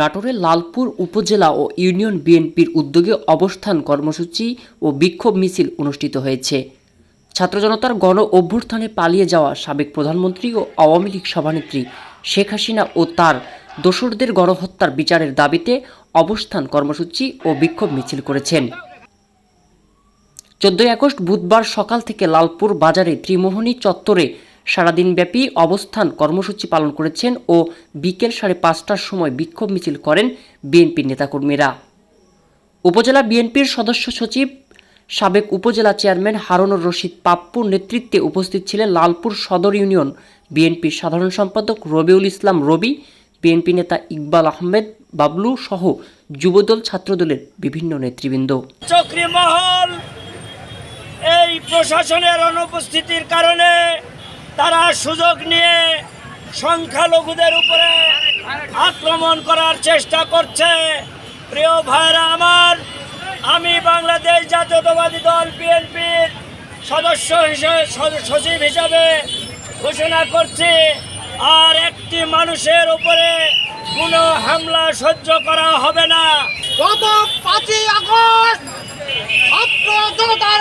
নাটোরের লালপুর উপজেলা ও ইউনিয়ন বিএনপির উদ্যোগে অবস্থান কর্মসূচি ও বিক্ষোভ মিছিল অনুষ্ঠিত হয়েছে। ছাত্র জনতার গণ অভ্যুত্থানে পালিয়ে যাওয়া সাবেক প্রধানমন্ত্রী ও আওয়ামী লীগ সভানেত্রী শেখ হাসিনা ও তার দোসরদের গণহত্যার বিচারের দাবিতে অবস্থান কর্মসূচি ও বিক্ষোভ মিছিল করেছেন। চোদ্দই আগস্ট বুধবার সকাল থেকে লালপুর বাজারে ত্রিমোহনী চত্বরে সারাদিনব্যাপী অবস্থান কর্মসূচি পালন করেছেন ও বিকেল সাড়ে পাঁচটার সময় বিক্ষোভ মিছিল করেন বিএনপির নেতাকর্মীরা। উপজেলা বিএনপির সদস্য সচিব, সাবেক উপজেলা চেয়ারম্যান হারুনুর রশিদ পাপ্পুর নেতৃত্বে উপস্থিত ছিলেন লালপুর সদর ইউনিয়ন বিএনপির সাধারণ সম্পাদক রবিউল ইসলাম রবি, বিএনপি নেতা ইকবাল আহমেদ বাবলু সহ যুবদল ছাত্রদলের বিভিন্ন নেতৃবৃন্দ। চক্রী মহল এই প্রশাসনের অনুপস্থিতির কারণে তারা সুযোগ নিয়ে সংখ্যালঘুদের উপরে আক্রমণ করার চেষ্টা করছে। প্রিয় ভাইরা আমার, আমি বাংলাদেশ জাতীয়তাবাদী দল বিএনপির সদস্য হিসেবে সচিব হিসাবে ঘোষণা করছি, আর একটি মানুষের উপরে কোনো হামলা সহ্য করা হবে না। গত পাঁচই আগস্ট ছাত্র জনতার